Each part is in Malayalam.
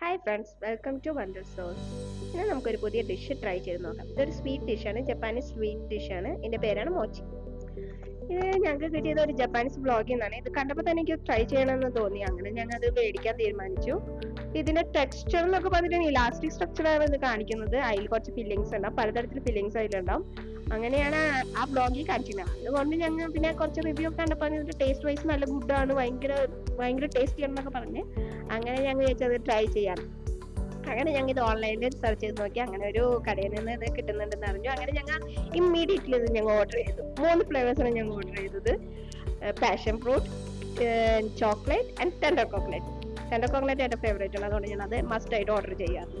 Hi friends welcome to wonder sauce ഇന്ന് നമുക്കൊരു പുതിയ ഡിഷ് ട്രൈ ചെയ്ത് നോക്കാം. ഇതൊരു സ്വീറ്റ് ഡിഷാണ് ജപ്പാനീസ് സ്വീറ്റ് ഡിഷാണ് ഇതിന്റെ പേരാണ് മോച്ചി ഇത് ഞങ്ങൾക്ക് കിട്ടിയത് ഒരു ജപ്പാനീസ് ബ്ലോഗിൽ നിന്നാണ് ഇത് കണ്ടപ്പോൾ തന്നെ എനിക്ക് ട്രൈ ചെയ്യണമെന്ന് തോന്നി. അങ്ങനെ ഞങ്ങൾ അത് മേടിക്കാൻ തീരുമാനിച്ചു. ഇതിന്റെ ടെക്സ്ചർ എന്നൊക്കെ പറഞ്ഞിട്ട് ഇലാസ്റ്റിക് സ്ട്രക്ചറാണ് ഇത് കാണിക്കുന്നത്. അതിൽ കുറച്ച് ഫില്ലിങ്സ് ഉണ്ടാവും. പലതരത്തിൽ ഫില്ലിങ്സ് അതിലുണ്ടാവും. അങ്ങനെയാണ് ആ ബ്ലോഗിൽ കാണിക്കുന്നത് അതുകൊണ്ട് ഞങ്ങൾ പിന്നെ കുറച്ച് റിവ്യൂ ഒക്കെ കണ്ടപ്പോൾ ടേസ്റ്റ് വൈസ് നല്ല ഗുഡാണ് ഭയങ്കര ഭയങ്കര ടേസ്റ്റി ആണെന്നൊക്കെ പറഞ്ഞ് അങ്ങനെ ഞങ്ങൾ വിചാരിച്ചത് ട്രൈ ചെയ്യാം അങ്ങനെ ഞങ്ങൾ ഇത് ഓൺലൈനിൽ സെർച്ച് ചെയ്ത് നോക്കി. അങ്ങനെ ഒരു കടയിൽ നിന്ന് ഇത് കിട്ടുന്നുണ്ടെന്ന് അറിഞ്ഞു. അങ്ങനെ ഞങ്ങൾ ഇമ്മീഡിയറ്റ്ലി ഇത് ഞങ്ങൾ ഓർഡർ ചെയ്തു. മൂന്ന് ഫ്ലേവേഴ്സാണ് ഞങ്ങൾ ഓർഡർ ചെയ്തത്. Passion fruit chocolate and tender chocolate tender chocolate എന്റെ ഫേവറേറ്റ് ആണ് അതുകൊണ്ട് ഞാൻ അത് മസ്റ്റ് ആയിട്ട് ഓർഡർ ചെയ്യാറ്.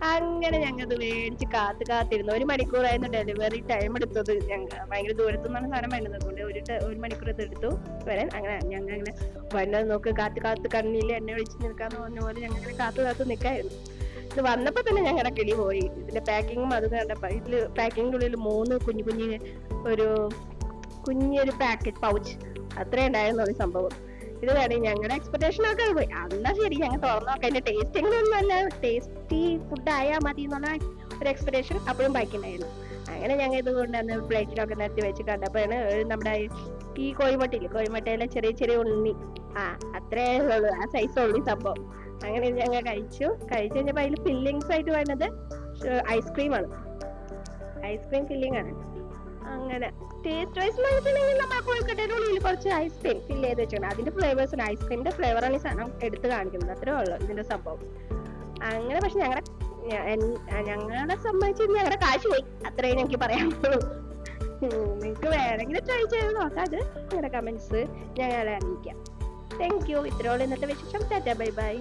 അങ്ങനെ ഞങ്ങൾ ഇത് മേടിച്ച് കാത്ത് കാത്തിരുന്നു. ഒരു മണിക്കൂറായിരുന്നു ഡെലിവറി ടൈം എടുത്തത്. ഞങ്ങൾ ഭയങ്കര ദൂരത്തു നിന്നാണ് സാധനം വരുന്നത് അതുകൊണ്ട് ഒരു ഒരു മണിക്കൂർ എടുത്തു. വരാൻ അങ്ങനെ ഞങ്ങൾ അങ്ങനെ വന്നത് നോക്ക് കാത്ത് കാത്ത് കണ്ണിൽ എന്നെ വിളിച്ച് നിൽക്കാന്ന് പറഞ്ഞ പോലെ ഞങ്ങൾ ഇങ്ങനെ കാത്ത് കാത്ത് നിൽക്കായിരുന്നു ഇത് വന്നപ്പോൾ തന്നെ ഞങ്ങളുടെ കിളി പോയി. ഇതിന്റെ പാക്കിങ്ങും അത് കണ്ടപ്പോ ഇതിൽ പാക്കിങ്ങിന്റെ ഉള്ളിൽ മൂന്ന് കുഞ്ഞു കുഞ്ഞു ഒരു കുഞ്ഞൊരു പാക്കറ്റ് പൗച്ച് അത്രേ ഒരു സംഭവം. ഇത് വേണേ ഞങ്ങളുടെ എക്സ്പെക്ടേഷൻ ഒക്കെ പോയി എന്നാ ശരി ഞങ്ങൾ തുറന്നു നോക്കാം അതിന്റെ ടേസ്റ്റ് എങ്ങനെയൊന്നും അല്ല ടേസ്റ്റി ഫുഡ് ആയാൽ മതി എന്നുള്ള ഒരു എക്സ്പെക്ടേഷൻ അപ്പോഴും ബാക്കിണ്ടായിരുന്നു. അങ്ങനെ ഞങ്ങൾ ഇത് കൊണ്ടുവന്ന് പ്ലേറ്റിലൊക്കെ നിരത്തി വെച്ച് കണ്ടപ്പോഴാണ് നമ്മുടെ ഈ കോഴിമുട്ടയില്ലേ കോഴിമുട്ടയിലെ ചെറിയ ചെറിയ ഉണ്ണി. ആ അത്രേ ഉള്ളൂ ആ സൈസ് ഉള്ളൂ സംഭവം. അങ്ങനെ ഞങ്ങൾ കഴിച്ചു. കഴിച്ചു കഴിഞ്ഞപ്പോൾ അതിൽ ഫില്ലിങ്സ് ആയിട്ട് വരുന്നത് ഐസ്ക്രീമാണ് ഐസ്ക്രീം ഫില്ലിംഗ് ആണ്. അങ്ങനെ. ടേസ്റ്റ് വൈസ് നോക്കുകയാണെങ്കിൽ നമ്മൾ കോഴിക്കട്ടയുടെ ഉള്ളിൽ കുറച്ച് ഐസ്ക്രീം ഫില്ല് ചെയ്ത് വെച്ചാണ് അതിന്റെ ഫ്ലേവേഴ്സ് ഉണ്ട്. ഐസ്ക്രീമിന്റെ ആണ് ഈ സാധനം എടുത്ത് കാണിക്കുന്നത്. അത്രേ ഉള്ളൂ ഇതിന്റെ സംഭവം. അങ്ങനെ പക്ഷെ ഞങ്ങളുടെ ഞങ്ങളെ സംബന്ധിച്ച് ഞങ്ങളുടെ കാശ് പോയി. അത്രയും പറയാൻ പറ്റുള്ളൂ. നിങ്ങൾക്ക് വേണമെങ്കിൽ ട്രൈ ചെയ്ത് നോക്കാം. അത് നിങ്ങളുടെ കമന്റ്സ് ഞങ്ങളെ അറിയിക്കാം. താങ്ക് യു ഇത്രയോളം ഇന്നത്തെ വിശേഷം. Tata bye bye